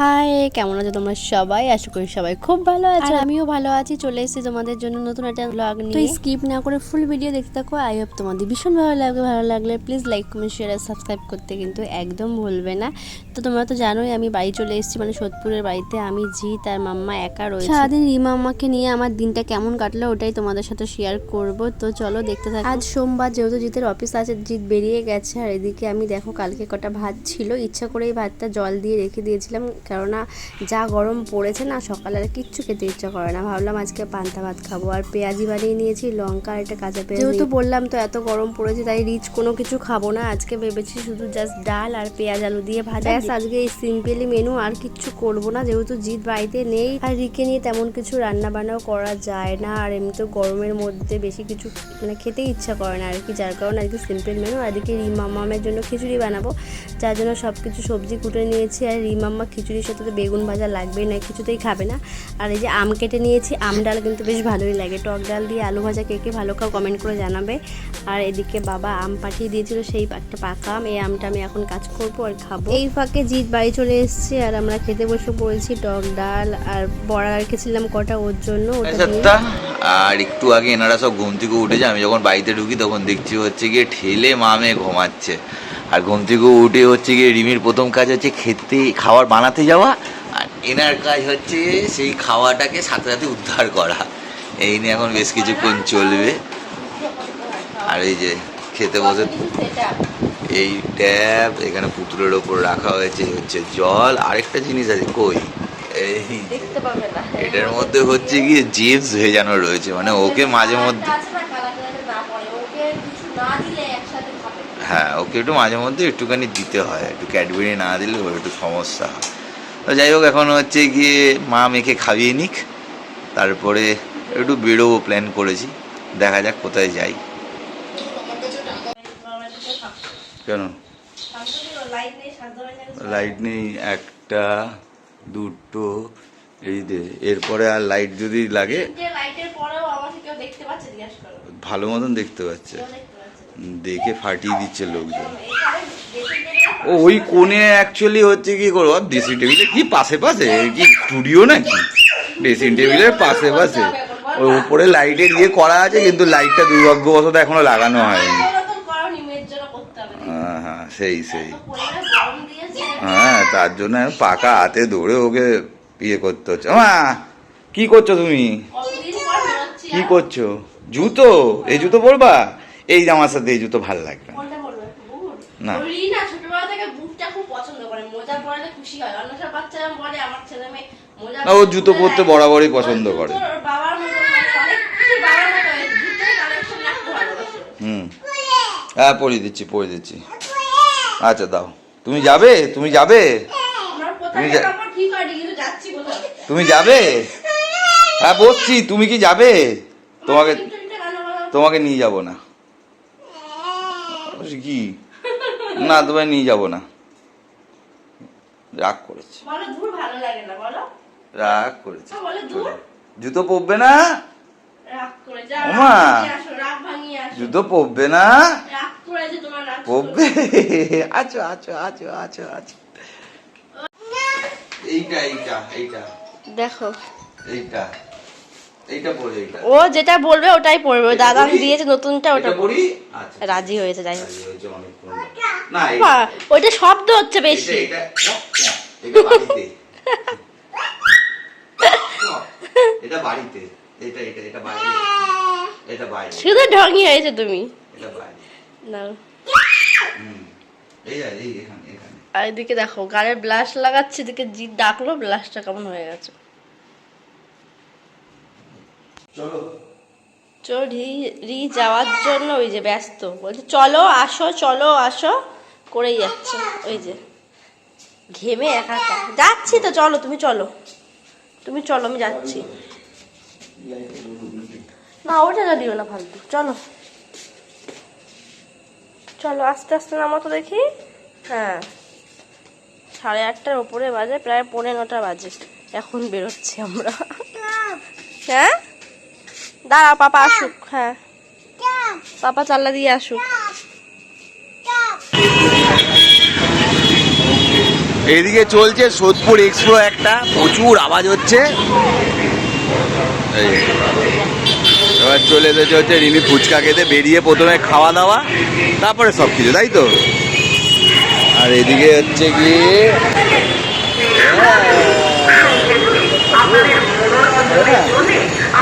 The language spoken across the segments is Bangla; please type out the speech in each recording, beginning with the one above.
হাই কেমন আছো তোমরা সবাই? আশা করি সবাই খুব ভালো আছো। আমিও ভালো আছি চলে এসেছি তোমাদের জন্য নতুন একটা ব্লগ নিয়ে। তো স্কিপ না করে ফুল ভিডিও দেখতে থাকো। আই হোপ তোমাদের ভীষণ ভালো লাগবে। ভালো লাগলে প্লিজ লাইক কমেন্ট শেয়ার আর সাবস্ক্রাইব করতে কিন্তু একদম ভুলবে না। তো তোমরা তো জানোই আমি বাড়ি চলে এসেছি মানে সোদপুরের বাড়িতে। আমি জি তার মাম্মা একা রয়েছে। সারাদিন রিমা আম্মাকে নিয়ে আমার দিনটা কেমন কাটলো ওটাই তোমাদের সাথে শেয়ার করব। তো চলো দেখতে থাকো। আজ সোমবার যেহেতু জিতের অফিস আছে জিত বেরিয়ে গেছে। আর এদিকে আমি দেখো কালকে কটা ভাত ছিল। ইচ্ছা করে এই ভাতটা জল দিয়ে রেখে দিয়েছিলাম। কেননা যা গরম পড়েছে না সকালে আর কিচ্ছু খেতে ইচ্ছা করে না। ভাবলাম আজকে পান্তা ভাত খাব। আর পেঁয়াজি বানিয়ে নিয়েছি লঙ্কা আর একটা কাঁচা পেঁয়াজ যেহেতু বললাম তো এত গরম পড়েছে তাই রিচ কোনো কিছু খাব না। আজকে ভেবেছি শুধু জাস্ট ডাল আর পেঁয়াজ আলু দিয়ে ভাজা। ব্যাস আজকে এই সিম্পলি মেনু আর কিচ্ছু করব না। যেহেতু জিৎ বাড়িতে নেই আর রিকে নিয়ে তেমন কিছু রান্না বান্নাও করা যায় না। আর এমনিতে গরমের মধ্যে বেশি কিছু মানে খেতে ইচ্ছা করে না আর কি। যার কারণে আজকে সিম্পল মেনু আর এদিকে রিমাম্মামের জন্য খিচুড়ি বানাবো। যার জন্য সব কিছু সবজি কুটে নিয়েছি। আর রিমাম্মা খিচুড়ির সাথে তো বেগুন ভাজা লাগবেই না কিছুতেই খাবে না। আর এই যে আম কেটে নিয়েছি আম ডাল কিন্তু বেশ ভালোই লাগে। টক ডাল দিয়ে আলু ভাজা কে কে ভালো খাও কমেন্ট করে জানাবে। আর এদিকে বাবা আম পাঠিয়ে দিয়েছিল সেই একটা পাকা আম এই আমটা আমি এখন কাজ করব আর খাব। এই ফাঁকে জিৎ বাড়ি চলে এসেছে আর আমরা খেতে বসে পড়েছি টক ডাল আর বড়া রেখেছিলাম কটা ওর জন্য ওটা আর একটু আগে এনারা সব ঘুম থেকে উঠেছে আমি যখন বাড়িতে ঢুকি তখন দেখছি হচ্ছে গিয়ে ঠেলে মামে ঘুমাচ্ছে। আর ঘুম থেকে উঠে হচ্ছে গিয়ে রিমির প্রথম কাজ হচ্ছে খেতে খাবার বানাতে যাওয়া আর এনার কাজ হচ্ছে সেই খাওয়াটাকে সাথে সাথে উদ্ধার করা। এই নিয়ে এখন বেশ কিছুক্ষণ চলবে। আর এই যে খেতে বসে এই ট্যাব এখানে পুতুলের ওপর রাখা হয়েছে হচ্ছে জল। আরেকটা জিনিস আছে কই? এই এটার মধ্যে হচ্ছে গিয়ে জেমস ভেজানো রয়েছে মানে ওকে মাঝে মধ্যে হ্যাঁ ওকে একটু মাঝে মধ্যে একটুখানি দিতে হয়। একটু ক্যাডবেরি না দিলে ওর একটু সমস্যা হয়। তো যাই হোক এখন হচ্ছে গিয়ে মা মেখে খাইয়ে নিক। তারপরে একটু বেরোবো প্ল্যান করেছি। দেখা যাক কোথায় যাই। কেন? লাইট নেই একটা দুটো এই দে এরপরে আর লাইট যদি লাগে ভালো মতন দেখতে পাচ্ছে। দেখে ফাটিয়ে দিচ্ছে লোকজন। ও, ওই কোণে অ্যাকচুয়ালি হচ্ছে কি করব? ড্রেসিং টেবিলে কি পাশে পাশে? কি স্টুডিও নাকি? ড্রেসিং টেবিলের পাশে পাশে। ওই উপরে লাইটের ইয়ে করা আছে, কিন্তু লাইটটা দুর্ভাগ্যবশত এখনও লাগানো হয়নি। হ্যাঁ হ্যাঁ সেই সেই। হ্যাঁ তার জন্য পাকা হাতে ধরে ওকে ইয়ে করতে হচ্ছে। মা, কি করছ তুমি? কি করছ? জুতো এই জুতো পরবা? এই জামার সাথে এই জুতো ভালো লাগবে না। না। না ছোটবেলা থেকে বুটটা খুব পছন্দ করে মোজা পরালে খুশি হয়। অন্য সব বাচ্চারা বলে আমার ছেলে মেয়ে মোজা ও জুতো পরতে বরাবরই পছন্দ করে। বাবার মতো অনেক কিছু বাবার মতো জুতোর কালেকশন রাখতে ভালোবাসে হুম। হ্যাঁ পরিয়ে দিচ্ছি পরিয়ে দিচ্ছি। আচ্ছা দাও। তুমি যাবে? তুমি যাবে? তুমি হয় তুমি যাবে? হ্যাঁ বসছি। তুমি কি যাবে? তোমাকে তোমাকে নিয়ে যাব না। বলছি, কি? না তোমায় নিয়ে যাব না। রাগ করেছে। বলো দূর ভালো লাগে না বলো। রাগ করেছে। বলে দূর জুতো পরবে না? রাগ ওমা। রাগ ভাঙিয়ে আসো রাগ ভাঙিয়ে আসো। জুতো পরবে না? রাগ করে যে তোমার রাগ পরবে? আছো আছো আছো আছো আছো এইটা এইটা এইটা। দেখো। এইটা। এইটা পরে এইটা। ও যেটা বলবে ওটাই পড়বে। দাদা দিয়েছে নতুনটা ওটা পরি আচ্ছা রাজি হয়েছে যাই না ওইটা শব্দ হচ্ছে বেশি। এটা এটা বাড়িতে। এটা বাড়িতে। এটা এটা এটা বাইরে এটা বাইরে শুধু ঢঙ্গি হয়েছে তুমি। এটা বাইরে না এই এই এখানে এখানে। আর এদিকে দেখো গালে ব্লাশ লাগাচ্ছে এদিকে জিৎ ডাকলো ব্লাশটা কেমন হয়ে গেছে। চলো। চো রি রি যাওয়ার জন্য ওই যে ব্যস্ত। বলছে চলো আসো চলো আসো। করেই যাচ্ছে। ওই যে ঘেমে একা একা। যাচ্ছি তো চলো তুমি চলো। তুমি চলো আমি যাচ্ছি। না ওটা দিও না ফালতু। চলো। চলো আস্তে আস্তে নামো তো দেখি। হ্যাঁ। সাড়ে আটটার ওপরে বাজে প্রায় পৌনে নটা বাজে। এখন বেরোচ্ছি আমরা। হ্যাঁ? দাঁড়া, পাপা আসুক হ্যাঁ। পাপা চাল্লা দিয়ে আসুক। এদিকে চলছে সোদপুর এক্সপ্রো একটা, প্রচুর আওয়াজ হচ্ছে। এবার চলে এসেছে হচ্ছে রিমি ফুচকা খেতে, বেরিয়ে প্রথমে খাওয়া দাওয়া, তারপরে সব কিছু, তাই তো? আর এদিকে হচ্ছে এ মা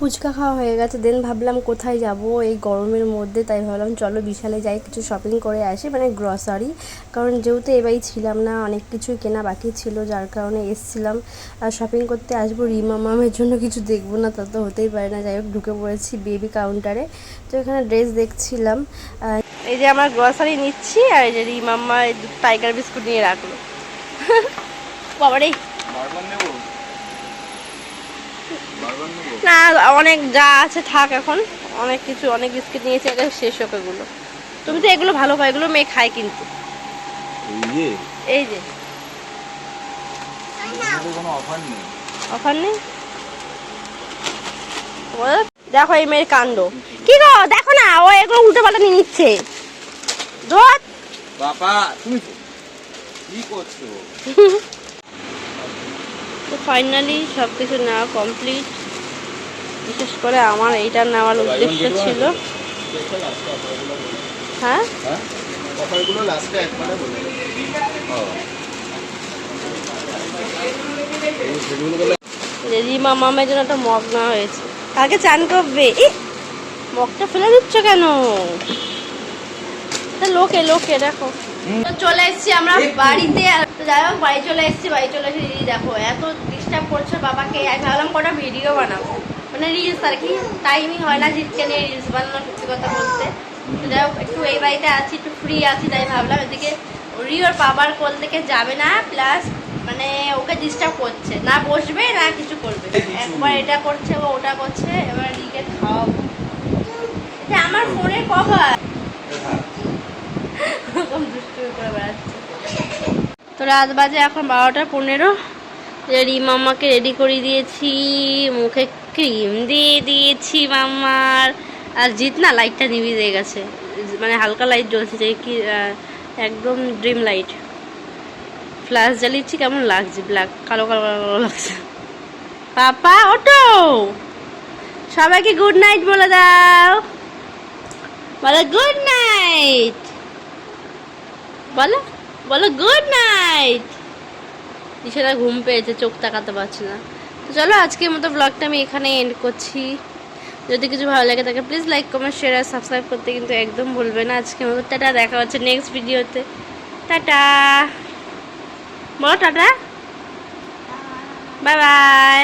ফুচকা খাওয়া হয়ে গেছে দেন ভাবলাম কোথায় যাব? এই গরমের মধ্যে, তাই ভাবলাম চলো বিশালে যাই, কিছু শপিং করে আসি মানে গ্রসারি কারণ যেহেতু এবারই ছিলাম না, অনেক কিছুই কেনা বাকি ছিল, যার কারণে এসছিলাম। আর শপিং করতে আসব, রিমা মামের জন্য কিছু দেখব না, তা তো হতেই পারে না, যাই হোক, ঢুকে পড়েছি বেবি কাউন্টারে তো এখানে ড্রেস দেখছিলাম এই যে আমার গ্রসারি নিচ্ছি, আর এই যে রিমাম্মা টাইগার বিস্কুট নিয়ে রাখল। বাবারে! না অনেক যা আছে থাক এখন। অনেক কিছু অনেক বিস্কিট নিয়েছি শেষ হোক এগুলো। তুমি তো এগুলো ভালো খাও এগুলো মেয়ে খায় কিন্তু। এই যে। অফার নেই। দেখো এই মেয়ের কাণ্ড। কি গো? দেখো না ও এগুলো উল্টো পাল্টা নিয়ে নিচ্ছে। বাবা তুমি কি করছ? ফাইনালি সব কিছু নেওয়া কমপ্লিট বিশেষ করে আমার এইটা নেওয়ার উদ্দেশ্য ছিল। হ্যাঁ? অফারগুলো লাস্টে একবারে বলে যে রিমা মামের জন্য একটা মগ নেওয়া হয়েছে। কালকে চান করবে। মগটা ফেলে দিচ্ছ কেন? তা লোকে লোকে দেখো। তো চলে এসেছি আমরা বাড়িতে। আর তো যাই হোক বাড়ি চলে এসেছি বাড়ি চলে এসে দিদি দেখো। এত ডিস্টার্ব করছে বাবাকে। আমি ভাবলাম কটা ভিডিও বানাবো। মানে রিলস আর কি। টাইমই হয় না জিতকে নিয়ে রিলস বানানো সত্যি কথা বলতে। তো যাই হোক একটু এই বাড়িতে আছি একটু ফ্রি আছি তাই ভাবলাম এদিকে রিওর বাবার কোল থেকে যাবে না প্লাস মানে ওকে ডিস্টার্ব করছে। না বসবে না কিছু করবে। একবার এটা করছে ও ওটা করছে এবার রিকে খাওয়াবো। এটা আমার ফোনের কভার দুষ্টুমি করে বেড়াচ্ছে। তো রাত বাজে এখন বারোটা পনেরো। রেডি মাম্মাকে রেডি করে দিয়েছি, মুখে ক্রিম দিয়ে দিয়েছি মাম্মার আর জিত না লাইটটা নিভিয়ে গেছে। মানে হালকা লাইট জ্বলছে, যে কি একদম ড্রিম লাইট ফ্ল্যাশ জ্বালিয়েছি, কেমন লাগছে? ব্ল্যাক কালো কালো কালো কালো লাগছে। পাপা ওটো সবাইকে গুড নাইট বলে দাও। বলো গুড নাইট বলো। বলো গুড নাইট দিশারা ঘুম পেয়েছে চোখ তাকাতে পারছে না। তো চলো আজকের মতো ব্লগটা আমি এখানে এন্ড করছি। যদি কিছু ভালো লাগে তাকে প্লিজ লাইক কমেন্ট শেয়ার আর সাবস্ক্রাইব করতে কিন্তু একদম ভুলবে না। আজকের মতো টাটা দেখা হচ্ছে নেক্সট ভিডিওতে টাটা! বলো টাটা! Bye bye